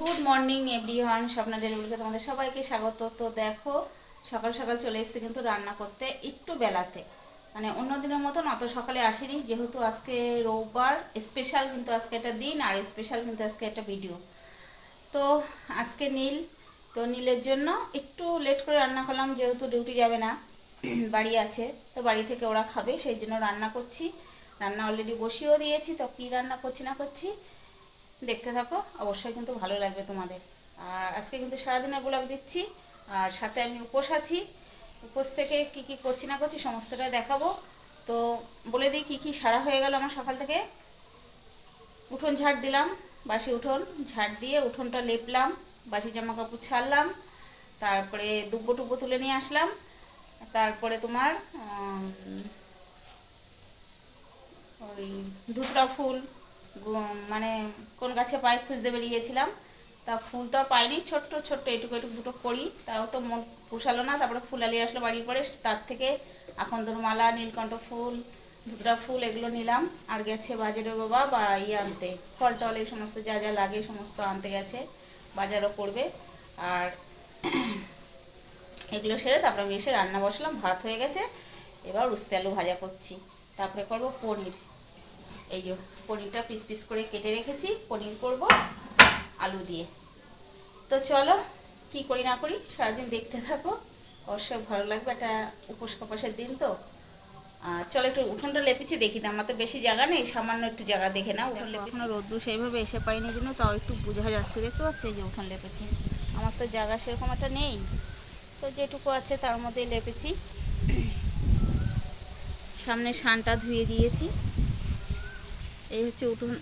Good morning everyone Swapna ডেলিভারিতে তোমাদের সবাইকে স্বাগত। তো দেখো, সকাল সকাল চলে এসেছি কিন্তু রান্না করতে একটু বেলাতে। মানে অন্য দিনের মতন অত সকালে আসেনি, যেহেতু আজকে রোববার স্পেশাল কিন্তু আজকে একটা দিন আর স্পেশাল কিন্তু আজকে একটা ভিডিও তো আজকে নীল, তো নীলের জন্য একটু লেট করে রান্না করলাম, যেহেতু ডিউটি যাবে না, বাড়ি আছে। তো বাড়ি থেকে ওরা খাবে, সেই জন্য রান্না করছি। রান্না অলরেডি বসিয়েও দিয়েছি, তো কী রান্না করছি না করছি দেখতে থাকো, অবশ্যই কিন্তু ভালো লাগবে তোমাদের। আর আজকে কিন্তু সারাদিনের ব্লগ দিচ্ছি, আর সাথে আমি উপোস আছি। উপোস থেকে কি কি করছি না করছি সমস্তটা দেখাবো। তো বলে দিই কী কী সারা হয়ে গেল আমার সকাল থেকে। উঠোন ঝাড় দিলাম, বাসি উঠোন ঝাড় দিয়ে উঠোনটা লেপলাম, বাসি জামা কাপড় ছাড়লাম, তারপরে দুব্বো টুব্বো তুলে নিয়ে আসলাম, তারপরে তোমার ওই দুতরা ফুল মানে কোন গাছে পাই খুঁজতে বেরিয়েছিলাম। তা ফুল তো আর পাইনি, ছোট্ট ছোট্ট, এটুকু এটুকু দুটো করি। তাও তো মন পুষালো না, তারপরে ফুলালি আসলো বাড়ির পরে। তার থেকে আকন্দর মালা নীলকণ্ঠ ফুল, ধুতরা ফুল এগুলো নিলাম। আর গেছে বাজারের বাবা বা ইয়ে আনতে। ফল টল এই সমস্ত যা যা লাগে সমস্ত আনতে গেছে। বাজারও করবে। আর এগুলো সেরে তারপরে আমি এসে রান্না বসলাম, ভাত হয়ে গেছে। এবার উস্তে আলু ভাজা করছি। তারপরে করব পনির। এই যে পনিরটা পিস পিস করে কেটে রেখেছি পনির করব আলু দিয়ে। তো চলো কি করি না করি সারাদিন দেখতে থাকো। অবশ্যই ভালো লাগবে একটা উপোস কপাসের দিন তো। চলো একটু উঠোনটা লেপেছি দেখি না আমার তো বেশি জায়গা নেই সামান্য একটু জায়গা দেখে না উঠোন এখনও রোদ্দুর সেইভাবে এসে পাইনি জন্য তাও একটু বোঝা যাচ্ছে দেখতে পাচ্ছি? যে উঠোন লেপেছি। আমার তো জায়গা সেরকম একটা নেই। তো যেটুকু আছে তার মধ্যেই লেপেছি। সামনে শানটা ধুয়ে দিয়েছি। এই হচ্ছে উঠোন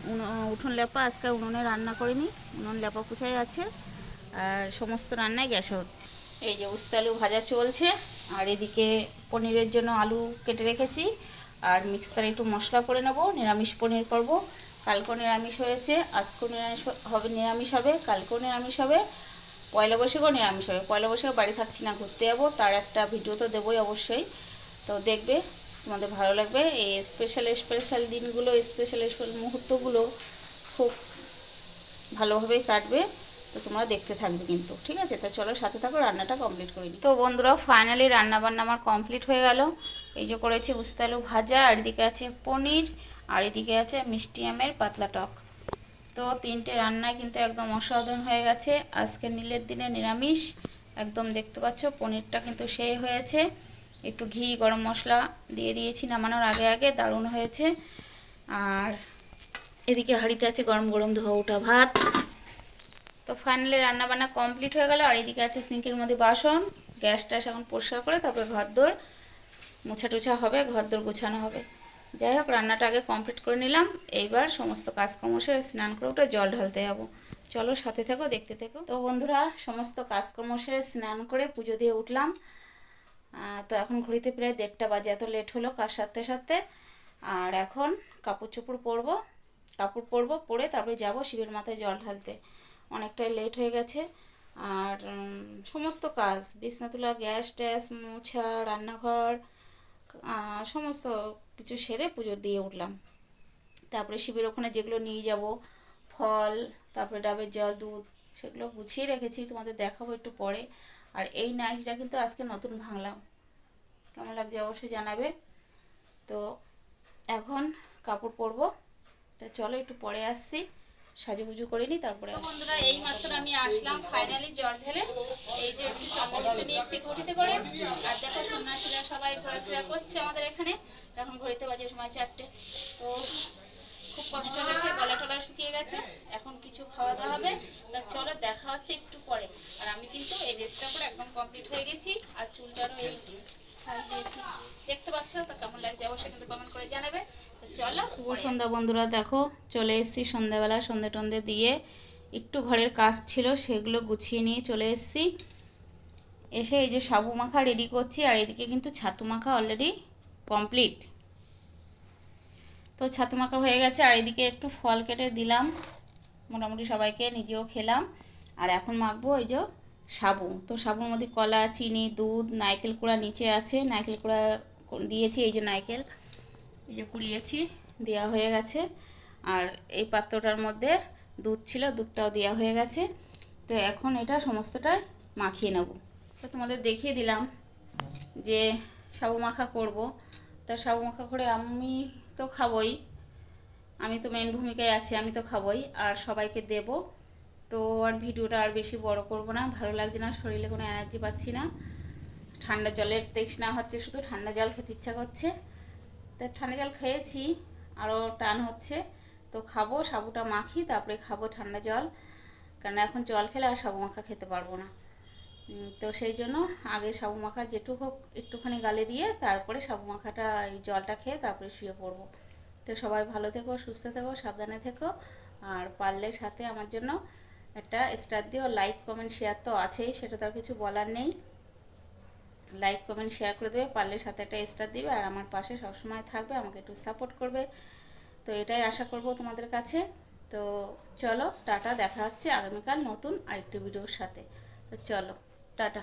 উঠোন লেপা। আজকে উনুনে রান্না করিনি, উনুন লেপা কুচাই আছে। আর সমস্ত রান্নায় গ্যাসে হচ্ছে। এই যে উস্তে আলু ভাজা চলছে, আর এদিকে পনিরের জন্য আলু কেটে রেখেছি। আর মিক্সারে একটু মশলা করে নেব, নিরামিষ পনির করব। কালকেও নিরামিষ হয়েছে, আজকেও নিরামিষ হবে নিরামিষ হবে, কালকেও নিরামিষ হবে, পয়লা বৈশাখও নিরামিষ হবে। পয়লা বৈশাখে বাড়ি থাকছি না, ঘুরতে যাব, তার একটা ভিডিও তো দেবোই অবশ্যই। তো দেখবে তোমাদের ভালো লাগবে। এই স্পেশাল স্পেশাল দিনগুলো স্পেশাল স্পেশাল মুহূর্তগুলো খুব ভালোভাবেই কাটবে। তো তোমরা দেখতে থাকবে কিন্তু, ঠিক আছে? তো চলো সাথে থাকো, রান্নাটা কমপ্লিট করে নিই। তো বন্ধুরা ফাইনালি রান্না বান্না আমার কমপ্লিট হয়ে গেল। এই যে করেছি উস্তে আলু ভাজা, আর এদিকে আছে পনির, আর এদিকে আছে মিষ্টি আমের পাতলা টক। তো তিনটে রান্নায় কিন্তু একদম অসাধারণ হয়ে গেছে। আজকে নীলের দিনে নিরামিষ। একদম দেখতে পাচ্ছ, পনিরটা কিন্তু সেই হয়েছে। একটু ঘি, গরম মশলা দিয়ে দিয়েছি, নামানোর আগে আগে, দারুণ হয়েছে। আর এদিকে হাঁড়িতে আছে গরম গরম ধোয়া ওঠা ভাত। তো ফাইনালি রান্না বান্না কমপ্লিট হয়ে গেল, আর এদিকে আছে সিঙ্কের মধ্যে বাসন। গ্যাস ট্যাস এখন পরিষ্কার করে তারপরে ঘর দোর মোছা টোছা হবে ঘর দোর গোছানো হবে। যাই হোক, রান্নাটা আগে কমপ্লিট করে নিলাম। এইবার সমস্ত কাজকর্ম সেরে স্নান করে উঠে জল ঢালতে যাব। চলো সাথে থেকো, দেখতে থেকো। তো বন্ধুরা, সমস্ত কাজকর্ম সেরে স্নান করে পুজো দিয়ে উঠলাম। তো এখন ঘড়িতে প্রায় দেড়টা বাজে, এত লেট হলো কাজ সারতে সারতে আর এখন কাপড় চোপড় পরবো, কাপড় পরবো, পরে তারপরে যাব শিবের মাথায় জল ঢালতে। অনেকটাই লেট হয়ে গেছে। আর সমস্ত কাজ, বিছনা তোলা, গ্যাস ট্যাস, মোছা, রান্নাঘর সমস্ত কিছু সেরে পুজো দিয়ে উঠলাম। তারপরে শিবের ওখানে যেগুলো নিয়ে যাব, ফল, তারপরে ডাবের জল, দুধ, সেগুলো গুছিয়ে রেখেছি, তোমাদের দেখাবো একটু পরে। আর এই নাইটিটা কিন্তু আজকে নতুন ভাঙলাম। কেমন লাগছে অবশ্যই জানাবে। তো এখন কাপড় পরবো। তো চলো একটু পরে আসছি। সাজুগুজু করে নিই তারপরে বন্ধুরা এই মাত্র আমি আসলাম ফাইনালি জল ঢেলে। এই যে একটু চন্দ্রমিতে নিয়ে এসছি ঘটিতে করে। আর দেখো সন্ন্যাসীরা সবাই ঘোরাফেরা করছে আমাদের এখানে। এখন ঘড়িতে বাজে সময় চারটে। তো খুব কষ্ট হয়ে গেছে গলা টলা শুকিয়ে গেছে। কিছু খাওয়া দাওয়া হবে তা চলো দেখা হচ্ছে একটু পরে। আর আমি কিন্তু এই ড্রেসটা পরে একদম কমপ্লিট হয়ে গেছি আর চুলটারও এই দিয়েছি। দেখতে পাচ্ছ তো কেমন লাগছে? অবশ্যই কিন্তু কমেন্ট করে জানাবে। তো চলো শুভ সন্ধ্যা বন্ধুরা দেখো চলে এসেছি সন্ধ্যাবেলা সন্ধে টন্ধে দিয়ে একটু ঘরের কাজ ছিল সেগুলো গুছিয়ে নিয়ে চলে এসেছি। এসে এই যে সাবু মাখা রেডি করছি আর এদিকে কিন্তু ছাতু মাখা অলরেডি কমপ্লিট তো ছাতু মাখা হয়ে গেছে আর এদিকে একটু ফল কেটে দিলাম। মোটামুটি সবাইকে নিজেও খেলাম। আর এখন মাখবো এই যে সাবু। তো সাবুর মধ্যে কলা, চিনি, দুধ, নারকেল কুড়া নিচে আছে। নারকেল কুড়া দিয়েছি, এই যে নারকেল। এই যে কুড়িয়েছি, দেওয়া হয়ে গেছে। আর এই পাত্রটার মধ্যে দুধ ছিল, দুধটাও দেওয়া হয়ে গেছে। তো এখন এটা সমস্তটাই মাখিয়ে নেব। তো তোমাদের দেখিয়ে দিলাম যে সাবু মাখা করব। তা সাবু মাখা করে আমি তো খাবই। আমি তো মেন ভূমিকায় আছি, আমি তো খাবই, আর সবাইকে দেব। তো আর ভিডিওটা আর বেশি বড় করব না, ভালো লাগছে না, শরীরে কোনো এনার্জি পাচ্ছি না। ঠান্ডা জলের তৃষ্ণা হচ্ছে, শুধু ঠান্ডা জল খেতে ইচ্ছা করছে। তা ঠান্ডা জল খেয়েছি, আরও টান হচ্ছে। তো খাব, সাবুটা মাখি, তারপরে খাব ঠান্ডা জল। কারণ এখন জল খেলে আর সাবু মাখা খেতে পারব না। তো সেই জন্য আগে সাবু মাখা যেটুকু একটুখানি গালে দিয়ে তারপরে সাবু মাখাটা, এই জলটা খেয়ে তারপরে শুয়ে পড়ব। তো সবাই ভালো থেকো, সুস্থ থেকো, সাবধানে থেকো। আর পারলে সাথে আমার জন্য একটা স্টার দিও। লাইক কমেন্ট শেয়ার তো আছেই, সেটা তো আর কিছু বলার নেই। লাইক কমেন্ট শেয়ার করে দেবে, পারলে সাথে একটা স্টার দিবে। আর আমার পাশে সবসময় থাকবে, আমাকে একটু সাপোর্ট করবে। তো এটাই আশা করব তোমাদের কাছে। তো চলো, টাটা, দেখা হচ্ছে আগামীকাল নতুন আরেকটি ভিডিওর সাথে। তো চলো, টাটা।